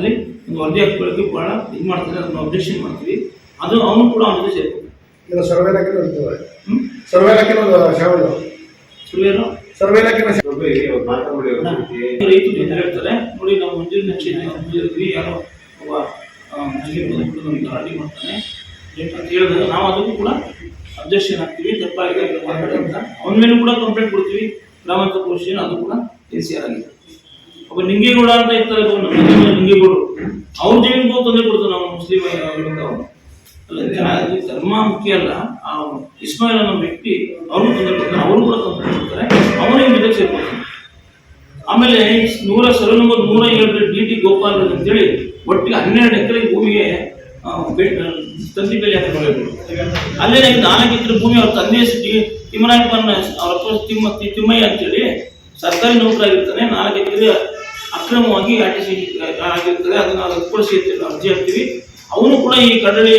ಅಲ್ಲಿ ಒಂದು ವರದಿ ಹಾಕೊಳ್ಳೋಕೆ ಭಾಳ ಇದು ಮಾಡ್ತಾರೆ ಅದನ್ನ ಅಬ್ಜೆಕ್ಷನ್ ಮಾಡ್ತೀವಿ. ಅದು ಅವನು ಕೂಡ ಅವನ ಜೊತೆ ಸೇರ್ಬೇಕು ಇದು ಸರ್ವೆ ಇಲಾಖೆ ಸರ್ವೆ ಇಲಾಖೆ ಸುಳ್ಳು ಸರ್ವೆ ಇಲಾಖೆ ರೈತರು ಜೊತೆ ಹೇಳ್ತಾರೆ. ನೋಡಿ ನಾವು ಮಂಜೂರಿ ನಕ್ಷೆ ಮಂಜೂರಿದ್ವಿ ಯಾರೋ ಒಬ್ಬ ಮುಸ್ಲಿಂ ನಮ್ಗೆ ಗಲಾಟೆ ಮಾಡ್ತಾನೆ. ಅಂತ ಹೇಳಿದಾಗ ನಾವು ಅದಕ್ಕೂ ಕೂಡ ಅಬ್ಜೆಕ್ಷನ್ ಹಾಕ್ತೀವಿ ತಪ್ಪಾಗಿದೆ ಅಂತ ಅವನ ಮೇಲೂ ಕೂಡ ಕಂಪ್ಲೇಂಟ್ ಕೊಡ್ತೀವಿ. ಗ್ರಾಮಾಂತರ ಪೊಲೀಸ್ ಅದು ಕೂಡ ಎನ್ ಸಿ ಆರ್ ಆಗಿದೆ. ಒಬ್ಬ ನಿಂಗೇಗೌಡ ಅಂತ ಇರ್ತಾರೆ ನಿಂಗೇಗೌಡರು ಅವ್ರ ಜೀವನಕ್ಕೂ ತೊಂದರೆ ಕೊಡ್ತಾರೆ ನಾವು ಮುಸ್ಲಿಂ ಅವ್ರು. ಅಲ್ಲ ಧರ್ಮ ಮುಖ್ಯ ಅಲ್ಲ, ಆ ಇಸ್ಮಾಯಿಲ್ ಅನ್ನೋ ವ್ಯಕ್ತಿ ಅವ್ರಿಗೂ ತೊಂದರೆ ಕೊಡ್ತಾರೆ ಅವರು ಕೂಡ ತೊಂದರೆ ಕೊಡ್ತಾರೆ, ಅವನೇ ಸೇರ್ಕೊಳ್ತಾನೆ. ಆಮೇಲೆ ನೂರ ಸರ್ವೆ ನಂಬರ್ ನೂರ ಏಳರ ಡಿ ಟಿ ಗೋಪಾಲ್ ಅಂತೇಳಿ ಒಟ್ಟಿಗೆ ಹನ್ನೆರಡು ಎಕರೆ ಭೂಮಿಗೆ ತಂದಿ ಬೆಲೆ ಹಾಕಬೇಕು ಅಲ್ಲೇ ನಾಲ್ಕು ಎಕರೆ ಭೂಮಿ ಅವ್ರ ತಂದೆ ಹೆಸರು ತಿಮ್ಮರಾಯಪ್ಪನ ಅವ್ರ ತಿಮ್ಮ, ತಿಮ್ಮಯ್ಯ ಅಂತೇಳಿ ಸರ್ಕಾರಿ ನೌಕರಾಗಿರ್ತಾನೆ, ನಾಲ್ಕು ಎಕರೆ ಅಕ್ರಮವಾಗಿ ಸಿ ಆಗಿರ್ತದೆ ಅದನ್ನ ಅಂತ ಅರ್ಜಿ ಹಾಕ್ತೀವಿ. ಅವನು ಕೂಡ ಈ ಕಡಲಿ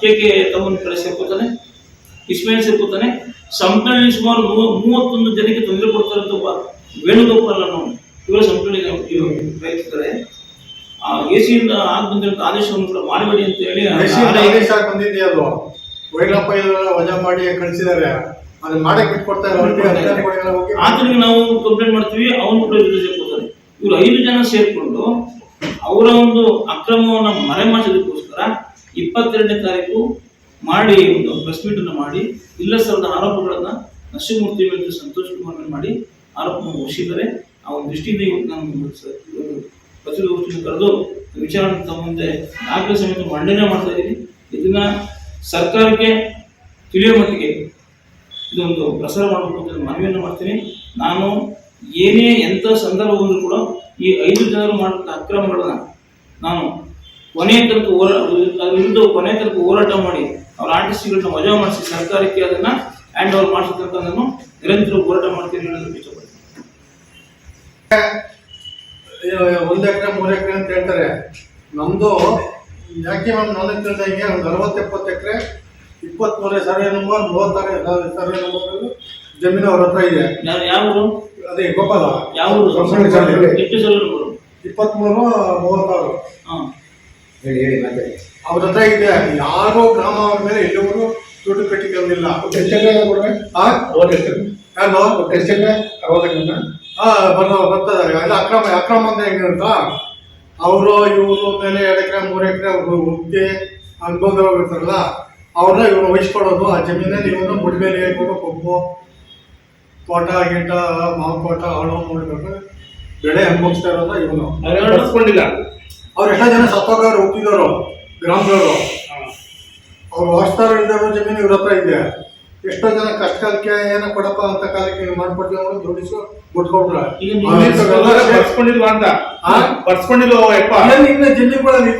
ಕೆ ಕೆ ತಮ್ಮನ ಕಡೆ ಸೇರ್ಕೋತಾನೆ. ಇಸ್ಮೇಲ್ ಸೇರ್ಕೋತಾನೆ. ಸಂಪಳ್ಳಿ ಸುಮಾರು ಮೂವ- ಮೂವತ್ತೊಂದು ಜನಕ್ಕೆ ತೊಂದರೆ ಕೊಡ್ತಾರೆ ಒಬ್ಬ ವೇಣುಗೋಪಾಲ್ ಅನ್ನೋ ಇವರ ಸಂಪಳ್ಳಿ ಬಯಸ್ತಾರೆ ಆ ಎ ಸಿಯಿಂದ ಆಗಿ ಬಂದಿರೋ ಆದೇಶವನ್ನು ಕೂಡ ಮಾಡಬೇಡಿ ಅಂತ ಹೇಳಿ ಆದೇಶ ಬಂದಿದೆ ಅದು. ವೈರಪ್ಪ ಇದೆಲ್ಲ ವಜಾ ಮಾಡಿ ಕಳಿಸಿದ್ದಾರೆ. ಅದನ್ನ ಮಾಡಕ್ಕೆ ಬಿಟ್ಕೊಡ್ತಾ ಇಲ್ಲ ಆತನಿಗೆ ನಾವು ಕಂಪ್ಲೇಂಟ್ ಮಾಡ್ತೀವಿ. ಅವನು ಕೂಡ ಜೊತೆ ಇವರು ಐದು ಜನ ಸೇರಿಕೊಂಡು ಅವರ ಒಂದು ಅಕ್ರಮವನ್ನು ಮರೆಮಾಚೋದಕ್ಕೋಸ್ಕರ ಇಪ್ಪತ್ತೆರಡನೇ ತಾರೀಕು ಮಾಡಿ ಒಂದು ಪ್ರೆಸ್ ಮೀಟ್ ಅನ್ನು ಮಾಡಿ ಇಲ್ಲ ಸರದ ಆರೋಪಗಳನ್ನ ನರಸಿಂಹಮೂರ್ತಿ ಮೇಲೆ ಸಂತೋಷ್ ಕುಮಾರ್ ಮೇಲೆ ಮಾಡಿ ಆರೋಪವನ್ನು ಮುಗಿಸಿದರೆ ಆ ಒಂದು ದೃಷ್ಟಿಯಿಂದ ಇವತ್ತು ನಾನು ಪತ್ರಿಕಾಗೋಷ್ಠಿಯನ್ನು ಕರೆದು ವಿಚಾರಣೆ ತಮ್ಮ ಮುಂದೆ ದಾಖಲೆ ಸಮೇತ ಮಂಡನೆ ಮಾಡ್ತಾ ಇದ್ದೀನಿ. ಇದನ್ನ ಸರ್ಕಾರಕ್ಕೆ ತಿಳಿಯೋ ಮಟ್ಟಿಗೆ ಇದೊಂದು ಪ್ರಸಾರ ಮಾಡಬೇಕು ಅಂತ ಮನವಿಯನ್ನು ಮಾಡ್ತೀನಿ. ನಾನು ಏನೇ ಎಂಥ ಸಂದರ್ಭ ಬಂದರೂ ಕೂಡ ಈ ಐದು ಜನರು ಮಾಡಿದಂಥ ಅಕ್ರಮಗಳನ್ನ ನಾನು ಕೊನೆ ತನಕ ಹೋರಾಟ ವಿರುದ್ಧ ಕೊನೆಯ ತನಕ ಹೋರಾಟ ಮಾಡಿ ಅವ್ರ ಆರ್ಟಿಸ್ಟ್ಗಳನ್ನ ವಜಾ ಮಾಡಿಸಿ ಸರ್ಕಾರಕ್ಕೆ ಅದನ್ನ ಹ್ಯಾಂಡ್ ಓವರ್ ಮಾಡಿಸತಕ್ಕ ನಾನು ನಿರಂತರ ಹೋರಾಟ ಮಾಡ್ತೀನಿ ಹೇಳೋದಕ್ಕೆ ಇಷ್ಟಪಡ್ತೀನಿ ಒಂದು ಎಕರೆ ಮೂರು ಎಕರೆ ಅಂತ ಹೇಳ್ತಾರೆ. ನಮ್ಮದು ಯಾಕೆ ಮ್ಯಾಮ್ ನನಗೆ ತಿಳಿದಂಗೆ ಒಂದು ಅರವತ್ತು ಎಪ್ಪತ್ತು ಎಕರೆ ಇಪ್ಪತ್ತ್ಮೂರನೇ ಸರ್ವೆ ನಂಬರ್ ಮೂವತ್ತಾರನೇ ಸರ್ವೆ ನಂಬರ್ ಜಮೀನು ಅವ್ರ ಹತ್ರ ಇದೆ. ಯಾರು ಯಾವ ಅದೇ ಗೋಪಾಲ ಯಾವ ಊರು ಮೂವತ್ತಾರು. ಹಾಂ. ಹೇಳಿ ಹೇಳಿ ಮತ್ತೆ ಅವ್ರ ಹತ್ರ ಇದೆ ಯಾರು ಗ್ರಾಮ ಅವ್ರ ಮೇಲೆ ಎಲ್ಲವರು ದುಡ್ಡು ಕಟ್ಟಿಕೊಂಡಿಲ್ಲ ಹಾ ಬರ್ತದೆ ಅಕ್ರಮ ಅಕ್ರಮ ಅಂತ ಹೆಂಗೆ ಅಂತ ಅವರು ಇವರು ಮೇಲೆ ಎರಡು ಎಕರೆ ಮೂರು ಎಕರೆ ಹುದ್ದೆ ಅನುಭವದವ್ರು ಇರ್ತಾರಲ್ಲ ಅವ್ರನ್ನ ಇವ್ರು ವಹಿಸ್ಕೊಡೋದು ಆ ಜಮೀನಲ್ಲಿ ಇವನು ಮುಡಿಮೇಲೆ ಹೇಳ್ಕೊಂಡು ಕೊಬ್ಬು ತೋಟ ಗೀಟ ಮಾವು ತೋಟ ಅವಳು ನೋಡ್ಬೇಕು. ಬೆಳೆ ಅನುಭವಿಸ್ತಾ ಇರೋದ ಇವನು. ನಡೆಸ್ಕೊಂಡಿಲ್ಲ ಅವ್ರು ಎಷ್ಟೋ ಜನ ಸತ್ತೋಗವ್ರು ಹುಟ್ಟಿದವರು ಗ್ರಾಮದವರು. ಅವ್ರು ಹೊಸ್ತಾರ ಇಲ್ದಿರೋ ಜಮೀನು ಇವ್ರ ಹತ್ರ ಇದೆ. ಎಷ್ಟೋ ಜನ ಕಷ್ಟ ಕಾಲಕ್ಕೆ ಏನೋ ಕೊಡಪ್ಪ ಅಂತ ಕಾಲಕ್ಕೆ ನೀವು ಮಾಡ್ಕೊಡ್ತೀವಿ ಅವರು ದುಡಿಸು ಬಿಟ್ಕೊಟ್ರ ಬರ್ಸ್ಕೊಂಡಿಲ್ವಾ ಅಂತ? ಬರ್ಸ್ಕೊಂಡಿಲ್ವ ಯಪ್ಪ? ಇನ್ನ ಜಮೀನುಗಳಲ್ಲಿ